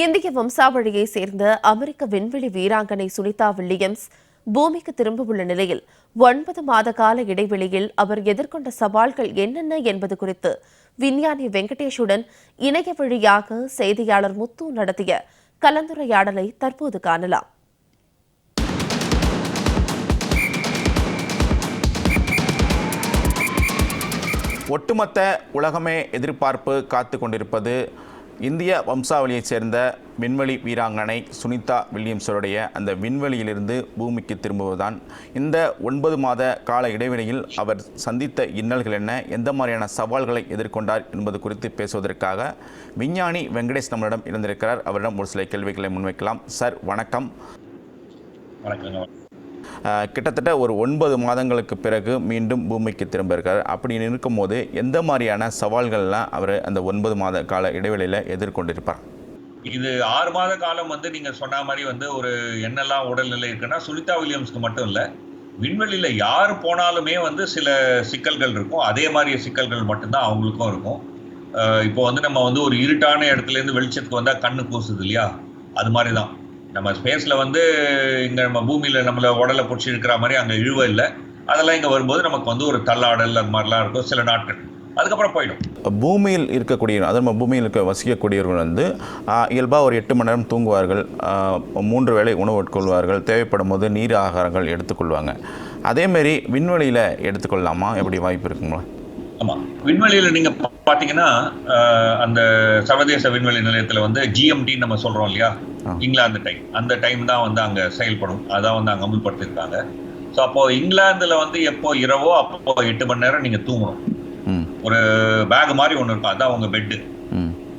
இந்திய வம்சாவழியை சேர்ந்த அமெரிக்க விண்வெளி வீராங்கனை சுனிதா வில்லியம்ஸ் பூமிக்கு திரும்பவுள்ள நிலையில் ஒன்பது மாத கால இடைவெளியில் அவர் எதிர்கொண்ட சவால்கள் என்னென்ன என்பது குறித்து விஞ்ஞானி வெங்கடேஷுடன் இணைய வழியாக செய்தியாளர் முத்து நடத்திய கலந்துரையாடலை தற்போது காணலாம். ஒட்டுமொத்த உலகமே எதிர்பார்ப்பு காத்து கொண்டிருப்பது இந்திய வம்சாவளியைச் சேர்ந்த விண்வெளி வீராங்கனை சுனிதா வில்லியம்ஸருடைய அந்த விண்வெளியிலிருந்து பூமிக்கு திரும்புவதுதான். இந்த ஒன்பது மாத கால இடைவெளியில் அவர் சந்தித்த இன்னல்கள் என்ன? எந்த மாதிரியான சவால்களை எதிர்கொண்டார் என்பது குறித்து பேசுவதற்காக விஞ்ஞானி வெங்கடேஷ் நம்மளிடம் இருந்திருக்கிறார். அவரிடம் ஒரு சில கேள்விகளை முன்வைக்கலாம். சார் வணக்கம். வணக்கம் கிட்டத்தட்ட ஒரு ஒன்பது மாதங்களுக்கு பிறகு மீண்டும் பூமிக்கு திரும்ப இருக்கார். அப்படி இருக்கும்போது எந்த மாதிரியான சவால்கள்லாம் அவர் அந்த ஒன்பது மாத கால இடைவெளியில் எதிர்கொண்டிருப்பார்? இது ஆறு மாத காலம் வந்து நீங்க சொன்ன மாதிரி வந்து ஒரு என்னெல்லாம் உடல்நிலை இருக்குன்னா சுனிதா வில்லியம்ஸ்க்கு மட்டும் இல்லை விண்வெளியில் யார் போனாலுமே வந்து சில சிக்கல்கள் இருக்கும். அதே மாதிரி சிக்கல்கள் மட்டும்தான் அவங்களுக்கும் இருக்கும். இப்போ வந்து நம்ம வந்து ஒரு இருட்டான இடத்துல இருந்து வெளிச்சத்துக்கு வந்தால் கண்ணு கூசுது இல்லையா? அது மாதிரி தான் நம்ம ஸ்பேஸ்ல வந்து இங்க நம்ம பூமியில நம்மள உடலை பிடிச்சி இருக்கிற மாதிரி அங்க இழுவ இல்லை. அதெல்லாம் இங்க வரும்போது நமக்கு வந்து ஒரு தள்ளாடல் அது மாதிரிலாம் இருக்கும் சில நாட்கள். அதுக்கப்புறம் போயிடும். பூமியில் இருக்கக்கூடிய அதாவது நம்ம பூமியில் இருக்க வசிக்கக்கூடியவர்கள் வந்து இயல்பாக ஒரு எட்டு மணி நேரம் தூங்குவார்கள். மூன்று வேளை உணவு உட்கொள்வார்கள் தேவைப்படும் போது நீர் ஆகாரங்கள் எடுத்துக்கொள்வாங்க. அதேமாரி விண்வெளியில் எடுத்துக்கொள்ளலாமா? எப்படி வாய்ப்பு இருக்குங்களா? ஆமா. விண்வெளியில நீங்க பா- பாத்தீங்கன்னா அஹ், அந்த சர்வதேச விண்வெளி நிலையத்துல வந்து ஜிஎம்டி நம்ம சொல்றோம் இல்லையா. இங்கிலாந்து டைம் அந்த டைம் தான் வந்து அங்க செயல்படும். அதான் வந்து அங்க அமுல்படுத்திருக்காங்க ஸோ அப்போ இங்கிலாந்துல வந்து எப்போ இரவோ அப்போ எட்டு மணி நேரம் நீங்க தூங்கணும். ஒரு பேக் மாதிரி ஒன்று இருக்கும். அதான் உங்க பெட்டு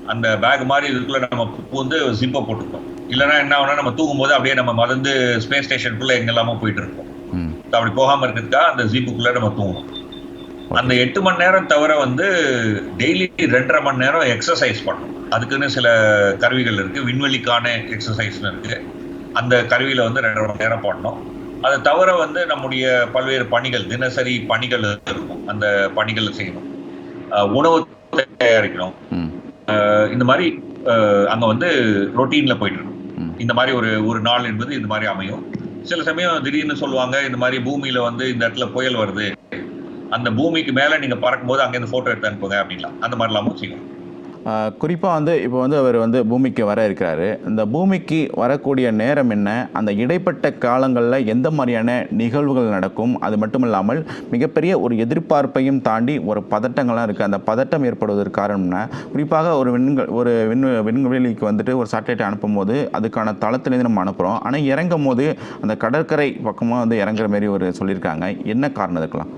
அந்த பேக் மாதிரி இதுக்குள்ள நம்ம பூந்து ஜிப்பை போட்டுருக்கோம் இல்லைன்னா என்ன ஆகும்னா நம்ம தூங்கும்போது அப்படியே நம்ம மறந்து ஸ்பேஸ் ஸ்டேஷனுக்குள்ள எங்கெல்லாமோ போயிட்டு இருக்கோம் அப்படி போகாம இருக்கிறதுக்காக அந்த ஜீப்புக்குள்ள நம்ம தூங்கணும். அந்த எட்டு மணி நேரம் தவிர வந்து டெய்லி ரெண்டரை மணி நேரம் எக்ஸசைஸ் பண்ணணும் அதுக்குன்னு சில கருவிகள் இருக்கு. விண்வெளிக்கான எக்ஸசைஸ்னு இருக்கு. அந்த கருவியில வந்து ரெண்டரை மணி நேரம் பண்ணணும். அதை தவிர வந்து நம்முடைய பல்வேறு பணிகள் தினசரி பணிகள் இருக்கும். அந்த பணிகளை செய்யணும். உணவு தயாரிக்கணும். இந்த மாதிரி அங்க வந்து ரொட்டீன்ல போயிட்டு இருக்கும். இந்த மாதிரி ஒரு ஒரு நாள் என்பது இந்த மாதிரி அமையும். சில சமயம் திடீர்னு சொல்லுவாங்க இந்த மாதிரி பூமியில வந்து இந்த இடத்துல புயல் வருது. அந்த பூமிக்கு மேலே நீங்கள் பறக்கும்போது அங்கேருந்து ஃபோட்டோ எடுத்து அனுப்புங்க அப்படின்லாம். அந்த மாதிரிலாமும் செய்யும் குறிப்பாக வந்து இப்போ வந்து அவர் வந்து பூமிக்கு வர இருக்கிறாரு. இந்த பூமிக்கு வரக்கூடிய நேரம் என்ன? அந்த இடைப்பட்ட காலங்களில் எந்த மாதிரியான நிகழ்வுகள் நடக்கும்? அது மட்டும் இல்லாமல் மிகப்பெரிய ஒரு எதிர்பார்ப்பையும் தாண்டி ஒரு பதட்டங்கள்லாம் இருக்குது அந்த பதட்டம் ஏற்படுவதற்கு காரணம்னா குறிப்பாக ஒரு விண்கள் ஒரு விண் விண்வெளிக்கு வந்துட்டு ஒரு சேட்டலைட் அனுப்பும்போது அதுக்கான தளத்துலேருந்து நம்ம அனுப்புகிறோம் ஆனால் இறங்கும் போது அந்த கடற்கரை பக்கமாக வந்து இறங்குற மாதிரி ஒரு சொல்லியிருக்காங்க. என்ன காரணம் இதுக்கெல்லாம்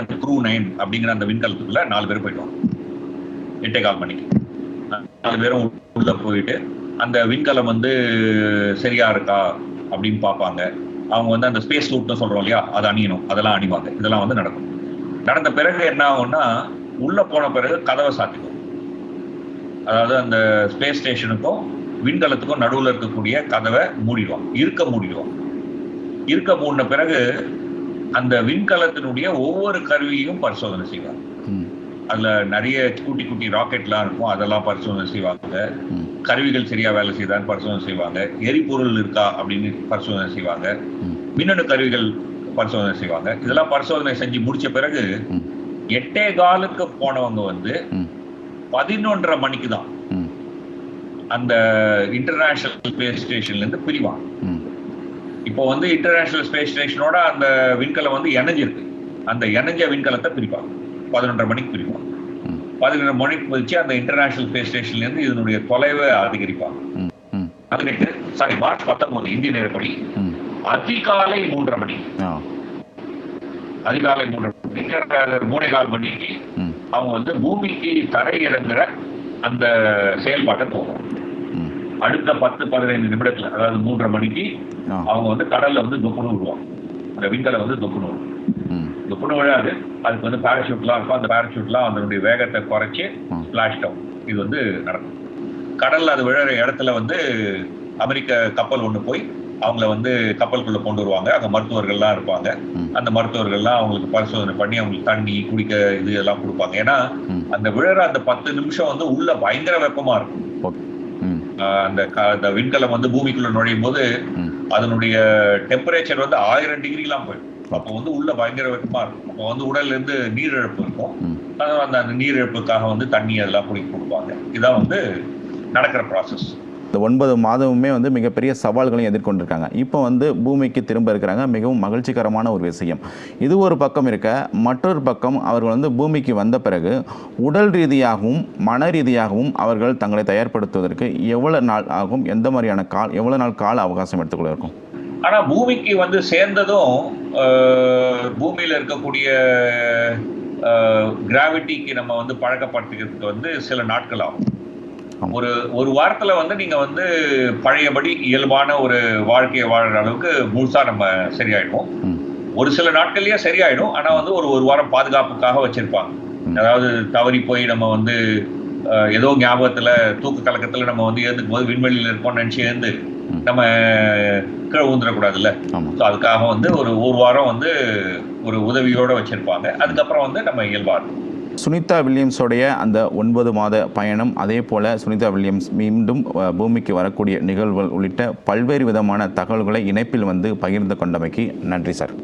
அந்த க்ரூ நைன் அப்படிங்கிற அந்த விண்கலத்துக்குள்ள நாலு பேர் போயிட்டோம் எட்டே கால் மணிக்கு நாலு பேரும் உள்ள போயிட்டு அந்த விண்கலம் வந்து சரியா இருக்கா அப்படின்னு பார்ப்பாங்க. அவங்க வந்து அந்த ஸ்பேஸ் சூட்னு சொல்றோம் இல்லையா அதை அணியணும். அதெல்லாம் அணிவாங்க. இதெல்லாம் வந்து நடக்கும். நடந்த பிறகு என்ன ஆகும்னா உள்ள போன பிறகு கதவை சாத்திக்கும். அதாவது அந்த ஸ்பேஸ் ஸ்டேஷனுக்கும் விண்கலத்துக்கும் நடுவுல இருக்கக்கூடிய கதவை மூடிடுவான் இருக்க மூடிடுவான் இருக்க மூடின பிறகு அந்த விண்கலத்தினுடைய ஒவ்வொரு கருவியும் பரிசோதனை செய்வாங்க. அதுல நிறைய குட்டி குட்டி ராக்கெட்லாம் இருக்கும் அதெல்லாம் பரிசோதனை செய்வாங்க. கருவிகள் சரியா வேலை செய்தான்னு பரிசோதனை செய்வாங்க. எரிபொருள் இருக்கா அப்படின்னு பரிசோதனை செய்வாங்க. மின்னணு கருவிகள் பரிசோதனை செய்வாங்க. இதெல்லாம் பரிசோதனை செஞ்சு முடிச்ச பிறகு. எட்டே காலுக்கு போனவங்க வந்து பதினொன்றரை மணிக்கு தான் அந்த இன்டர்நேஷனல் ஸ்பேஸ் ஸ்டேஷன்ல இருந்து பிரிவாங்க. இப்போ வந்து இன்டர்நேஷனல் ஸ்பேஸ் ஸ்டேஷனோட அந்த விண்கலம் வந்து இணைஞ்சிருக்கு. அந்த இணைஞ்ச விண்கலத்தை பிரிப்பாங்க. பதினொன்றரை மணிக்கு பிரிப்பாங்க. ம். பதினொன்றரை மணிக்கு பிரிச்சு அந்த இன்டர்நேஷனல் ஸ்பேஸ் ஸ்டேஷன்ல இருந்து இதனுடைய தொலைவை அதிகரிப்பாங்க. பதினெட்டு சாரி மார்ச் பத்தொன்பது இந்திய நேரப்படி அதிகாலை மூன்றரை மணி. அதிகாலை மூன்றரை மணி. கால் மணிக்கு அவங்க வந்து பூமிக்கு தரை இறங்குற அந்த செயல்பாட்டை போகும் அடுத்த பத்து பதினைந்து நிமிடத்துல அதாவது மூன்றரை மணிக்கு அவங்க வந்து கடல்ல வந்து தொப்புன்னு விடுவாங்க. அந்த விண்கலம் வந்து தொப்புன்னு விடும். ம். தொப்புன்னு விழாது. அதுக்கு வந்து பேராஷூட்லாம் இருக்கும். அந்த பேராஷூட்லாம் அதனுடைய வேகத்தை குறைச்சி. ஸ்பிளாஷ் டவுன் இது வந்து நடக்கும். கடல்ல அது விழுற இடத்துல வந்து அமெரிக்க கப்பல் ஒன்று போய் அவங்கள வந்து கப்பலுக்குள்ள கொண்டு வருவாங்க. அங்க மருத்துவர்கள்லாம் இருப்பாங்க. அந்த மருத்துவர்கள்லாம் அவங்களுக்கு பரிசோதனை பண்ணி அவங்களுக்கு தண்ணி குடிக்க இது எல்லாம் கொடுப்பாங்க. ஏன்னா. அந்த விழுற அந்த பத்து நிமிஷம் வந்து உள்ள பயங்கர வெப்பமா இருக்கும். அந்த அந்த விண்கலம் வந்து பூமிக்குள்ள நுழையும் போது அதனுடைய டெம்பரேச்சர் வந்து ஆயிரம் டிகிரிலாம் போயிடும். அப்போ வந்து உள்ள பயங்கர வெப்பமா இருக்கும். அப்போ வந்து உடல்ல இருந்து நீரிழப்பு இருக்கும். அதனால அந்த அந்த நீரிழப்புக்காக வந்து தண்ணி அதெல்லாம் குடிக்க கொடுப்பாங்க இதான் வந்து நடக்கிற ப்ராசஸ் இந்த ஒன்பது மாதமுமே வந்து மிகப்பெரிய சவால்களையும் எதிர்கொண்டிருக்காங்க. இப்போ வந்து பூமிக்கு திரும்ப இருக்கிறாங்க. மிகவும் மகிழ்ச்சிகரமான ஒரு விஷயம். இது ஒரு பக்கம் இருக்க மற்றொரு பக்கம் அவர்கள் வந்து பூமிக்கு வந்த பிறகு உடல் ரீதியாகவும் மன ரீதியாகவும் அவர்கள் தங்களை தயார்படுத்துவதற்கு எவ்வளோ நாள் ஆகும்? எந்த மாதிரியான கால் எவ்வளோ நாள் கால அவகாசம் எடுத்துக்கொள்ள இருக்கும்? ஆனால் பூமிக்கு வந்து சேர்ந்ததும் பூமியில் இருக்கக்கூடிய கிராவிட்டிக்கு நம்ம வந்து பழக்கப்படுத்துகிறதுக்கு வந்து சில நாட்கள் ஆகும். ஒரு ஒரு வாரத்துல வந்து நீங்க வந்து பழையபடி இயல்பான ஒரு வாழ்க்கையை வாழற அளவுக்கு முழுசா நம்ம சரியாயிடுவோம். ஒரு சில நாட்கள்லயே சரியாயிடும். ஆனா வந்து ஒரு ஒரு வாரம் பாதுகாப்புக்காக வச்சிருப்பாங்க. அதாவது தவறி போய் நம்ம வந்து ஏதோ ஞாபகத்துல தூக்க கலக்கத்துல நம்ம வந்து எழுந்துக்கும் போது விண்வெளியில இருக்கோம்னு நினைச்சு ம். நம்ம கீழே ஊந்துடக்கூடாதுல்ல ஸோ அதுக்காக வந்து ஒரு ஒரு வாரம் வந்து ஒரு உதவியோட வச்சிருப்பாங்க. அதுக்கப்புறம் வந்து நம்ம இயல்பா இருக்கும் சுனிதா வில்லியம்ஸோடைய அந்த ஒன்பது மாத பயணம் அதே போல் சுனிதா வில்லியம்ஸ் மீண்டும் பூமிக்கு வரக்கூடிய நிகழ்வுகள் உள்ளிட்ட பல்வேறு விதமான தகவல்களை இணைப்பில் வந்து பகிர்ந்து கொண்டமைக்கு நன்றி சார்.